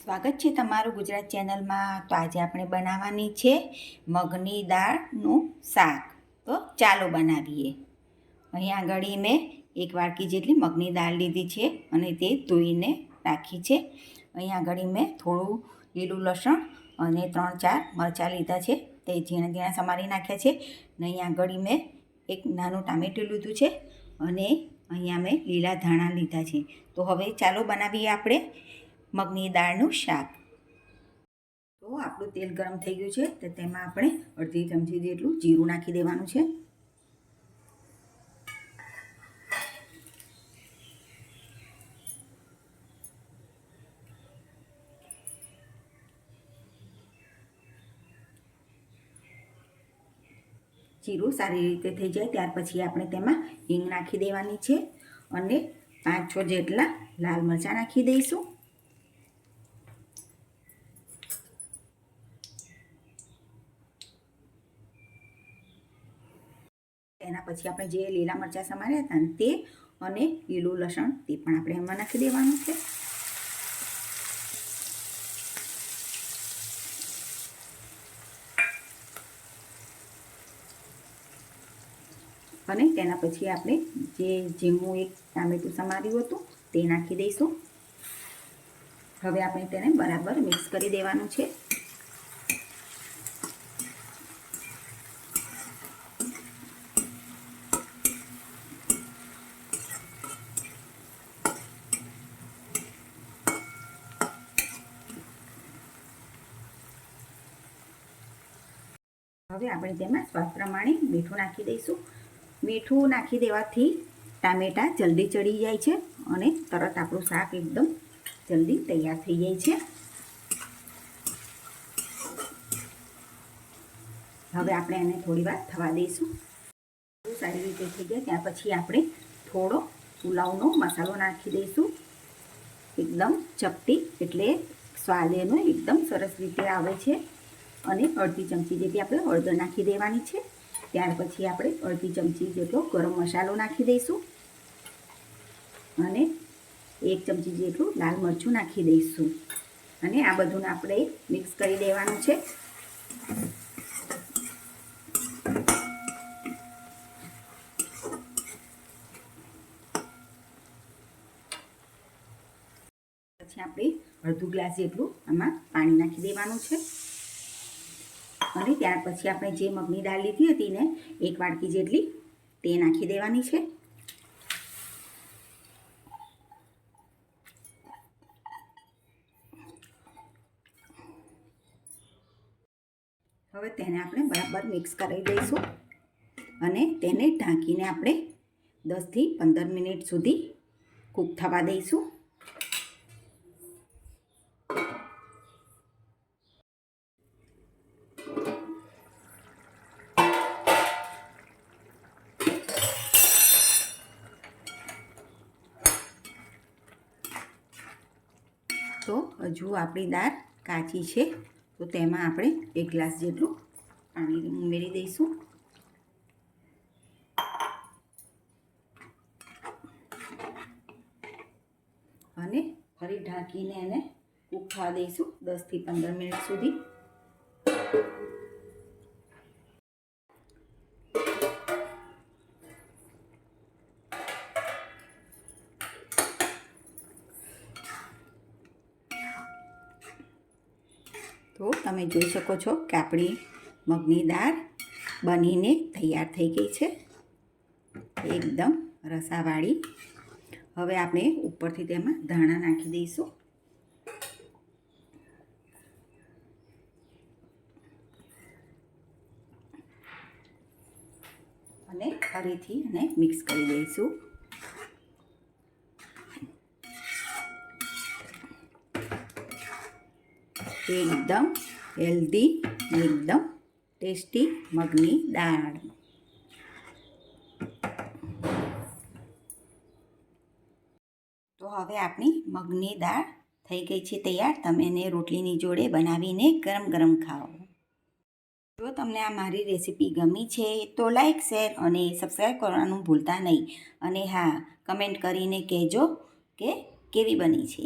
સ્વાગત છે તમારું ગુજરાત ચેનલમાં. તો આજે આપણે બનાવવાની છે મગની દાળનું શાક. તો ચાલો બનાવીએ. અહીંયા આગળ મેં એક વાટકી જેટલી મગની દાળ લીધી છે અને તે ધોઈને રાખી છે. અહીંયા આગળ મેં થોડું લીલું લસણ અને ત્રણ ચાર મરચાં લીધા છે. તે ઝીણા ઝીણા સમારી નાખ્યા છે. અને અહીંયા આગળ મેં એક નાનું ટામેટું લીધું છે અને અહીંયા મેં લીલા ધાણા લીધા છે. તો હવે ચાલો બનાવીએ આપણે. મગની દાળનું શાક. તો આપણું તેલ ગરમ થઈ ગયું છે, તો તેમાં આપણે અડધી ચમચી જેટલું જીરું નાખી દેવાનું છે. જીરું સારી રીતે થઈ જાય, ત્યાર પછી આપણે તેમાં હિંગ નાખી દેવાની છે અને પાંચ છ જેટલા લાલ મરચાં નાખી દઈશું. એના પછી આપણે જે લીલા મરચાં સમાર્યા હતા તે અને લીલું લસણ તે પણ આપણે એમાં નાખી દેવાનું છે. અને તેના પછી આપણે જે ઝીણું એક ટામેટું સમાર્યું હતું તે નાખી દઈશું. હવે આપણે તેને બરાબર મિક્સ કરી દેવાનું છે. હવે આપણે તેમાં સ્વાદ પ્રમાણે મીઠું નાખી દઈશું. મીઠું નાખી દેવાથી ટામેટાં જલ્દી ચડી જાય છે અને તરત આપણું શાક એકદમ જલ્દી તૈયાર થઈ જાય છે. હવે આપણે એને થોડી વાર થવા દઈશું. સારી રીતે થઈ ગયા ત્યાર પછી આપણે થોડો પુલાવનો મસાલો નાખી દઈશું. એકદમ ચપટી એટલે સ્વાદ એનો એકદમ સરસ રીતે આવે છે. અને અડધી ચમચી જેટલી આપણે હળદર નાખી દેવાની છે. ત્યાર પછી આપણે અડધી ચમચી જેટલો ગરમ મસાલો નાખી દઈશું. અને એક ચમચી જેટલું લાલ મરચું નાખી દઈશું. અને આ બધું આપણે મિક્સ કરી દેવાનું છે. પછી આપણે અડધું ગ્લાસ જેટલું આમાં પાણી નાખી દેવાનું છે. અને ત્યાર પછી આપણે જે મગની દાળ લીધી હતી ને, એક વાડકી જેટલી, તે નાખી દેવાની છે. હવે તેને આપણે બરાબર મિક્સ કરી દઈશું અને તેને ઢાંકીને આપણે દસથી પંદર મિનિટ સુધી કૂક થવા દઈશું. તો હજુ આપણી દાળ કાચી છે. તો તેમાં આપણે એક ગ્લાસ જેટલું પાણી ઉમેરી દઈશું. અને ફરી ઢાંકીને એને થવા દઈશું દસથી પંદર મિનિટ સુધી. તો તમે જોઈ શકો છો કે આપણી મગની દાળ બનીને તૈયાર થઈ ગઈ છે. એકદમ રસાવાળી. હવે આપણે ઉપરથી તેમાં ધાણા નાખી દઈશું. અને ફરીથી અને મિક્સ કરી દઈશું. એકદમ હેલ્ધી એકદમ ટેસ્ટી મગની દાળ તો હવે આપણી મગની દાળ થઈ ગઈ છે તૈયાર તમે એને રોટલીની જોડે બનાવીને ગરમ ગરમ ખાઓ જો તમને આ મારી રેસીપી ગમી છે તો લાઈક શેર અને સબસ્ક્રાઈબ કરવાનું ભૂલતા નહીં અને હા કમેન્ટ કરીને કહેજો કે કેવી બની છે